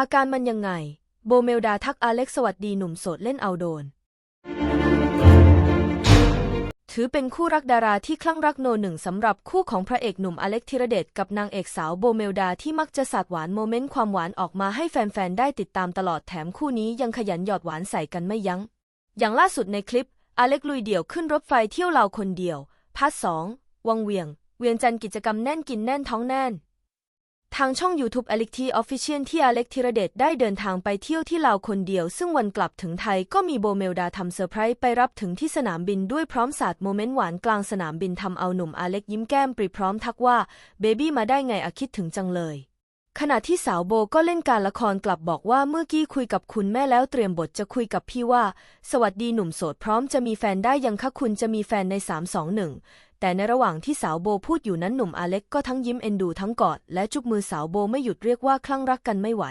อาการมันยังไง โบเมลดาทักอเล็กสวัสดีหนุ่มโสดเล่นเอาโดน ถือเป็นคู่รักดาราที่คลั่งรักโนหนึ่งสำหรับคู่ของพระเอกหนุ่มอเล็กธีรเดชกับนางเอกสาวโบเมลดาที่มักจะสาดหวานโมเมนต์ความหวานออกมาให้แฟนๆ ได้ติดตามตลอดแถมคู่นี้ยังขยันหยอดหวานใส่กันไม่ยัง้ง อย่างล่าสุดในคลิป อเล็กลุยเดี่ยวขึ้นรถไฟเที่ยวลาวคนเดียวพาร์ทสองวังเวียง เวียงจันทร์กิจกรรมแน่นกินแน่นท้องแน่น ทางช่อง YouTube a l e x t อ Official ที่อเล็กธีรเดชได้เดินทางไปเที่ยวที่ลาวคนเดียว ซึ่งวันกลับถึงไทยก็มีโบเมลดาทำเซอร์ไพรส์ไปรับถึงที่สนามบินด้วยพร้อมสาดโมเมนต์หวานกลางสนามบินทำเอาหนุ่มอเล็กยิ้มแก้มปรีพร้อมทักว่าเบบี้มาได้ไงอะคิดถึงจังเลย ขณะที่สาวโบก็เล่นการละครกลับบอกว่าเมื่อกี้คุยกับคุณแม่แล้วเตรียมบทจะคุยกับพี่ว่า สวัสดีหนุ่มโสดพร้อมจะมีแฟนได้ยังคะคุณจะมีแฟนใน 321 แต่ในระหว่างที่สาวโบพูดอยู่นั้นหนุ่มอเล็กก็ทั้งยิ้มเอ็นดูทั้งกอดและจุบมือสาวโบไม่หยุดเรียกว่าคลั่งรักกันไม่ไหว